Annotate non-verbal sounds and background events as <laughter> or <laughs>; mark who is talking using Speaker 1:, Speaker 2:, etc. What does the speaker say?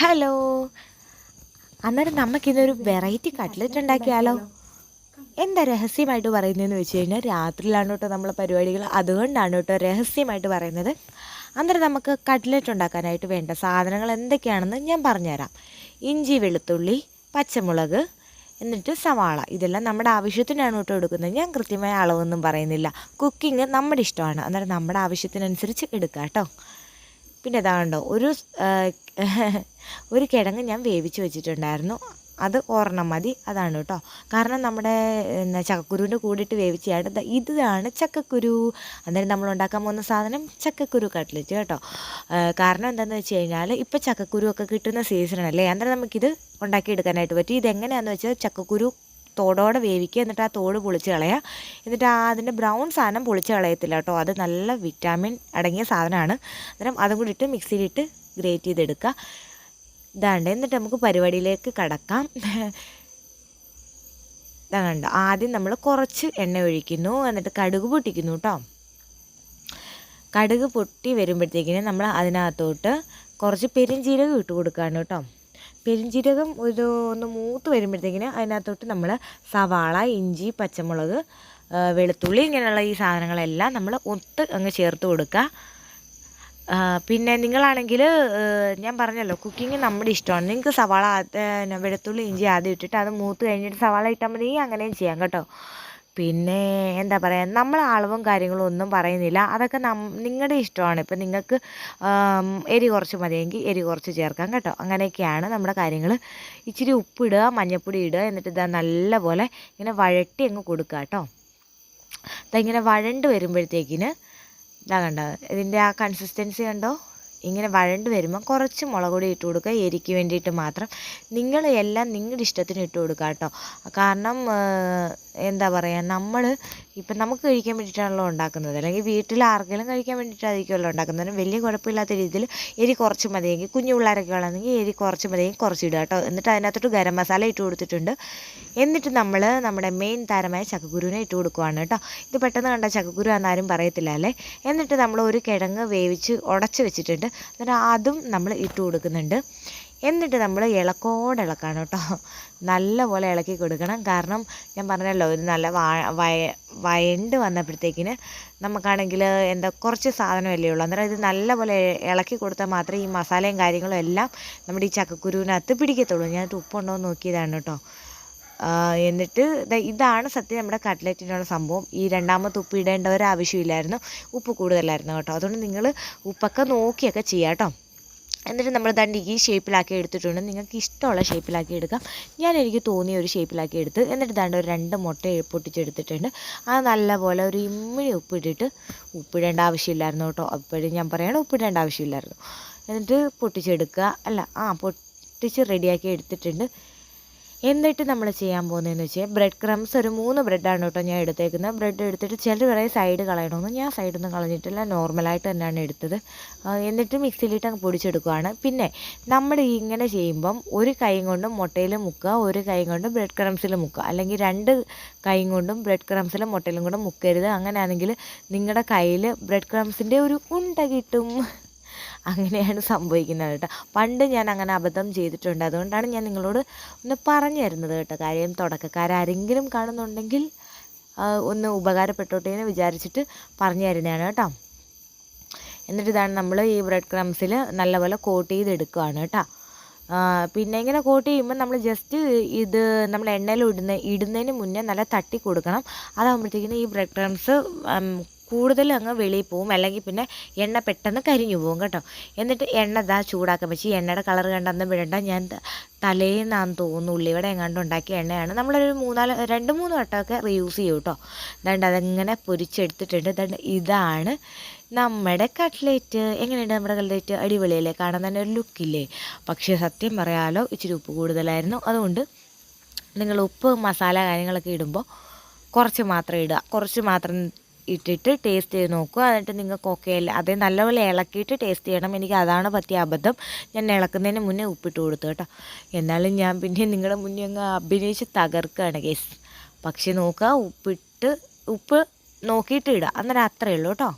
Speaker 1: Hello. അന്നേരം നമുക്കിന്നൊരു variety cutlet ഉണ്ടാക്കിയാലോ? എന്താ രഹസ്യമായിട്ട് പറയുന്നതെന്ന് വെച്ച് കഴിഞ്ഞാൽ രാത്രിയിലാണ് കേട്ടോ നമ്മളെ പരിപാടികൾ. അതുകൊണ്ടാണ് കേട്ടോ രഹസ്യമായിട്ട് പറയുന്നത്. അന്നേരം നമുക്ക് കട്ട്ലറ്റ് ഉണ്ടാക്കാനായിട്ട് വേണ്ട സാധനങ്ങൾ എന്തൊക്കെയാണെന്ന് ഞാൻ പറഞ്ഞുതരാം. ഇഞ്ചി വെളുത്തുള്ളി പച്ചമുളക് എന്നിട്ട് സവാള. ഇതെല്ലാം നമ്മുടെ ആവശ്യത്തിനാണ് കേട്ടോ എടുക്കുന്നത്. ഞാൻ കൃത്യമായ അളവൊന്നും പറയുന്നില്ല. കുക്കിംഗ് നമ്മുടെ ഇഷ്ടമാണ്. അന്നേരം നമ്മുടെ ആവശ്യത്തിനനുസരിച്ച് എടുക്കാം കേട്ടോ. പിന്നെ ഇതാണ്ടോ ഒരു <laughs> ഒരു കിഴങ്ങ് ഞാൻ വേവിച്ച് വെച്ചിട്ടുണ്ടായിരുന്നു. അത് ഓർണം മതി അതാണ് കേട്ടോ. കാരണം നമ്മുടെ എന്നാ ചക്കക്കുരുവിന്റെ കൂടിയിട്ട് വേവിച്ചതാണ് ദാ ഇതാണ് ചക്കക്കുരു. അന്നേരം നമ്മൾ ഉണ്ടാക്കാൻ പോകുന്ന സാധനം ചക്കക്കുരു കട്ട്ലറ്റ് കേട്ടോ. കാരണം എന്താണെന്ന് വെച്ച് കഴിഞ്ഞാൽ ഇപ്പോൾ ചക്കക്കുരു ഒക്കെ കിട്ടുന്ന സീസണല്ലേ അന്നേരം നമുക്കിത് ഉണ്ടാക്കിയെടുക്കാനായിട്ട് പറ്റും. ഇതെങ്ങനെയാണെന്ന് വെച്ചാൽ ചക്കക്കുരു തോടോടെ വേവിക്കുക. എന്നിട്ട് ആ തോട് പൊളിച്ച് കളയുക എന്നിട്ട് ആ അതിന്റെ ബ്രൗൺ സാധനം പൊളിച്ച് കളയത്തില്ല കേട്ടോ. അത് നല്ല വിറ്റാമിൻ അടങ്ങിയ സാധനമാണ്. അന്നേരം അതും കൂടി ഇട്ട് മിക്സിയിലിട്ട് ഗ്രേറ്റ് ചെയ്തെടുക്കുക. ഇതാണ്ട്. എന്നിട്ട് നമുക്ക് പരിപാടിയിലേക്ക് കടക്കാം. <laughs> ഇതാണ്ട് ആദ്യം നമ്മൾ കുറച്ച് എണ്ണ ഒഴിക്കുന്നു. എന്നിട്ട് കടുക് പൊട്ടിക്കുന്നു കേട്ടോ. കടുക് പൊട്ടി വരുമ്പോഴത്തേക്കിന് നമ്മൾ അതിനകത്തോട്ട് കുറച്ച് പെരിഞ്ചീരകം ഇട്ട് കൊടുക്കുകയാണ് കേട്ടോ. പെരിഞ്ചീരകം ഒരു ഒന്ന് മൂത്ത് വരുമ്പോഴത്തേക്കിന് അതിനകത്തോട്ട് നമ്മൾ സവാള ഇഞ്ചി പച്ചമുളക് വെളുത്തുള്ളി ഇങ്ങനെയുള്ള ഈ സാധനങ്ങളെല്ലാം നമ്മൾ ഒത്ത് അങ്ങ് ചേർത്ത് കൊടുക്കുക. പിന്നെ നിങ്ങളാണെങ്കിൽ ഞാൻ പറഞ്ഞല്ലോ കുക്കിംഗ് നമ്മുടെ ഇഷ്ടമാണ്. നിങ്ങൾക്ക് സവാള വെളുത്തുള്ളി ഇഞ്ചി ആദ്യം ഇട്ടിട്ട് അത് മൂത്ത് കഴിഞ്ഞിട്ട് സവാള ഇട്ടാൽ മതി. അങ്ങനെയും ചെയ്യാം കേട്ടോ. പിന്നെ എന്താ പറയുക നമ്മൾ അളവും കാര്യങ്ങളും ഒന്നും പറയുന്നില്ല. അതൊക്കെ നിങ്ങളുടെ ഇഷ്ടമാണ്. ഇപ്പം നിങ്ങൾക്ക് എരി കുറച്ച് മതിയെങ്കിൽ എരി കുറച്ച് ചേർക്കാം കേട്ടോ. അങ്ങനെയൊക്കെയാണ് നമ്മുടെ കാര്യങ്ങൾ ഇച്ചിരി ഉപ്പിടുക മഞ്ഞൾപ്പൊടി ഇടുക എന്നിട്ട് ഇതാ നല്ലപോലെ ഇങ്ങനെ വഴട്ടി അങ്ങ് കൊടുക്കുക കേട്ടോ. ഇങ്ങനെ വഴണ്ട് വരുമ്പോഴത്തേക്കിന് ഇതാ കണ്ടോ ഇതിന്റെ ആ കൺസിസ്റ്റൻസി കണ്ടോ? ഇങ്ങനെ വഴണ്ട് വരുമ്പോൾ കുറച്ച് മുളക് പൊടി ഇട്ട് കൊടുക്കുക. എരിക്ക് വേണ്ടിയിട്ട് മാത്രം. നിങ്ങൾ എല്ലാം നിങ്ങളുടെ ഇഷ്ടത്തിന് ഇട്ട് കൊടുക്കുക കേട്ടോ. കാരണം എന്താ പറയുക നമ്മൾ ഇപ്പം നമുക്ക് കഴിക്കാൻ വേണ്ടിയിട്ടാണല്ലോ ഉണ്ടാക്കുന്നത്. അല്ലെങ്കിൽ വീട്ടിൽ ആർക്കെങ്കിലും കഴിക്കാൻ വേണ്ടിയിട്ടായിരിക്കുമല്ലോ ഉണ്ടാക്കുന്നത്. വലിയ കുഴപ്പമില്ലാത്ത രീതിയിൽ എരി കുറച്ച് മതിയെങ്കിൽ കുഞ്ഞു പിള്ളേരൊക്കെ ഉള്ളതെങ്കിൽ എരി കുറച്ച് മതിയെങ്കിൽ കുറച്ച് ഇടുക കേട്ടോ. എന്നിട്ട് അതിനകത്തോട്ട് ഗരം മസാല ഇട്ട് കൊടുത്തിട്ടുണ്ട്. എന്നിട്ട് നമ്മൾ നമ്മുടെ മെയിൻ താരമായ ചക്കക്കുരുവിനെ ഇട്ട് കൊടുക്കുവാണ് കേട്ടോ. ഇത് പെട്ടെന്ന് കണ്ട ചക്കക്കുരു എന്നാരും പറയത്തില്ല അല്ലേ? എന്നിട്ട് നമ്മൾ ഒരു കിഴങ്ങ് വേവിച്ച് ഉടച്ച് വെച്ചിട്ടുണ്ട്. എന്നിട്ട് അതും നമ്മൾ ഇട്ട് കൊടുക്കുന്നുണ്ട്. എന്നിട്ട് നമ്മൾ ഇളക്കോടെ ഇളക്കണം കേട്ടോ. നല്ലപോലെ ഇളക്കി കൊടുക്കണം. കാരണം ഞാൻ പറഞ്ഞല്ലോ ഒരു നല്ല വയ വയണ്ട് വന്നപ്പോഴത്തേക്കിന് നമുക്കാണെങ്കിൽ എന്താ കുറച്ച് സാധനമല്ലേ ഉള്ളൂ. അന്നേരം ഇത് നല്ലപോലെ ഇളക്കി കൊടുത്താൽ മാത്രമേ ഈ മസാലയും കാര്യങ്ങളും എല്ലാം നമ്മുടെ ഈ ചക്കക്കുരുവിനകത്ത് പിടിക്കത്തുള്ളൂ. ഞാൻ ഉപ്പുണ്ടോ എന്ന് നോക്കിയതാണ് കേട്ടോ. എന്നിട്ട് ഇതാണ് സത്യം നമ്മുടെ കട്ട്ലറ്റിനുള്ള സംഭവം. ഈ രണ്ടാമത്തെ ഉപ്പ് ഇടേണ്ട ഒരു ആവശ്യമില്ലായിരുന്നു. ഉപ്പ് കൂടുതലായിരുന്നു കേട്ടോ. അതുകൊണ്ട് നിങ്ങൾ ഉപ്പൊക്കെ നോക്കിയൊക്കെ ചെയ്യാം കേട്ടോ. എന്നിട്ട് നമ്മൾ ദണ്ട് ഈ ഷേപ്പിലാക്കി എടുത്തിട്ടുണ്ട്. നിങ്ങൾക്ക് ഇഷ്ടമുള്ള ഷേപ്പിലാക്കി എടുക്കാം. ഞാൻ എനിക്ക് തോന്നിയ ഒരു ഷേപ്പിലാക്കി എടുത്ത് എന്നിട്ട് ദണ്ട് ഒരു രണ്ട് മുട്ട പൊട്ടിച്ചെടുത്തിട്ടുണ്ട്. അത് നല്ലപോലെ ഒരു ഇമ്മിണി ഉപ്പിട്ടിട്ട് ഉപ്പിടേണ്ട ആവശ്യമില്ലായിരുന്നു കേട്ടോ. അപ്പോഴും ഞാൻ പറയണം ഉപ്പിടേണ്ട ആവശ്യമില്ലായിരുന്നു. എന്നിട്ട് പൊട്ടിച്ചെടുക്കുക. അല്ല ആ പൊട്ടിച്ച് റെഡിയാക്കി എടുത്തിട്ടുണ്ട്. എന്നിട്ട് നമ്മൾ ചെയ്യാൻ പോകുന്നതെന്ന് വെച്ചാൽ ബ്രെഡ് ക്രംസ് ഒരു മൂന്ന് ബ്രെഡാണ് കേട്ടോ ഞാൻ എടുത്തേക്കുന്നത്. ബ്രെഡ് എടുത്തിട്ട് ചിലർ പറയും സൈഡ് കളയണമെന്ന് ഞാൻ സൈഡൊന്നും കളഞ്ഞിട്ടില്ല. നോർമലായിട്ട് തന്നെയാണ് എടുത്തത്. എന്നിട്ട് മിക്സിയിലിട്ട് അങ്ങ് പൊടിച്ചെടുക്കുകയാണ് പിന്നെ നമ്മൾ ഇങ്ങനെ ചെയ്യുമ്പം ഒരു കൈ കൊണ്ടും മുട്ടയിൽ മുക്കുക ഒരു കൈ കൊണ്ടും ബ്രെഡ് ക്രംസിൽ മുക്കുക. അല്ലെങ്കിൽ രണ്ട് കൈ കൊണ്ടും ബ്രെഡ് ക്രംസിലും മുട്ടയിലും കൂടെ മുക്കരുത്. അങ്ങനെയാണെങ്കിൽ നിങ്ങളുടെ കയ്യിൽ ബ്രെഡ് ക്രംസിന്റെ ഒരു ഉണ്ട കിട്ടും. അങ്ങനെയാണ് സംഭവിക്കുന്നത് കേട്ടോ. പണ്ട് ഞാൻ അങ്ങനെ അബദ്ധം ചെയ്തിട്ടുണ്ട്. അതുകൊണ്ടാണ് ഞാൻ നിങ്ങളോട് ഒന്ന് പറഞ്ഞു തരുന്നത് കേട്ടോ കാര്യം. തുടക്കക്കാരെങ്കിലും കാണുന്നുണ്ടെങ്കിൽ ഒന്ന് ഉപകാരപ്പെട്ടോട്ടെ എന്ന് വിചാരിച്ചിട്ട് പറഞ്ഞു തരുന്നതാണ് കേട്ടോ. എന്നിട്ട് ഇതാണ് നമ്മൾ ഈ ബ്രെഡ് ക്രംസിൽ നല്ലപോലെ കോട്ട് ചെയ്തെടുക്കുകയാണ് കേട്ടോ. പിന്നെ ഇങ്ങനെ കോട്ട് ചെയ്യുമ്പോൾ നമ്മൾ ജസ്റ്റ് ഇത് നമ്മൾ എണ്ണയിൽ ഇടുന്ന ഇടുന്നതിന് മുന്നേ നല്ല തട്ടി കൊടുക്കണം. അതാകുമ്പോഴത്തേക്കിനും ഈ ബ്രെഡ് ക്രംസ് കൂടുതൽ അങ്ങ് വെളിയിൽ പോവും. അല്ലെങ്കിൽ പിന്നെ എണ്ണ പെട്ടെന്ന് കരിഞ്ഞു പോകും കേട്ടോ. എന്നിട്ട് എണ്ണ ഇതാ ചൂടാക്കാൻ വെച്ച് എണ്ണയുടെ കളർ കണ്ടെന്ന് വിടണ്ട. ഞാൻ തലേന്നാന്ന് തോന്നുന്നു ഉള്ളിവിടെ എങ്ങാണ്ട് ഉണ്ടാക്കിയ എണ്ണയാണ്. നമ്മളൊരു മൂന്നാൽ രണ്ട് മൂന്ന് വട്ടമൊക്കെ റീയൂസ് ചെയ്യും കേട്ടോ. ദണ്ട് അതെങ്ങനെ പൊരിച്ചെടുത്തിട്ടുണ്ട്. ദണ്ട് ഇതാണ് നമ്മുടെ കട്ട്ലേറ്റ്. എങ്ങനെയുണ്ട് നമ്മുടെ കട്ട്ലേറ്റ്? അടിപൊളിയല്ലേ? കാണാൻ തന്നെ ഒരു ലുക്കില്ലേ പക്ഷേ സത്യം പറയാലോ ഇച്ചിരി ഉപ്പ് കൂടുതലായിരുന്നു. അതുകൊണ്ട് നിങ്ങൾ ഉപ്പ് മസാല കാര്യങ്ങളൊക്കെ ഇടുമ്പോൾ കുറച്ച് മാത്രം ഇടുക. കുറച്ച് മാത്രം ഇട്ടിട്ട് ടേസ്റ്റ് ചെയ്ത് നോക്കുക. എന്നിട്ട് നിങ്ങൾക്ക് ഓക്കെ അല്ല? അതേ നല്ലപോലെ ഇളക്കിയിട്ട് ടേസ്റ്റ് ചെയ്യണം. എനിക്ക് അതാണ് പറ്റിയ അബദ്ധം. ഞാൻ ഇളക്കുന്നതിന് മുന്നേ ഉപ്പിട്ട് കൊടുത്തു കേട്ടോ. എന്നാലും ഞാൻ പിന്നെ നിങ്ങളുടെ മുന്നേ അങ്ങ് അഭിനയിച്ച് തകർക്കുകയാണ് കേസ് പക്ഷേ നോക്കുക ഉപ്പിട്ട് ഉപ്പ് നോക്കിയിട്ട് ഇടുക. അന്നേരം അത്രയേ ഉള്ളൂ കേട്ടോ.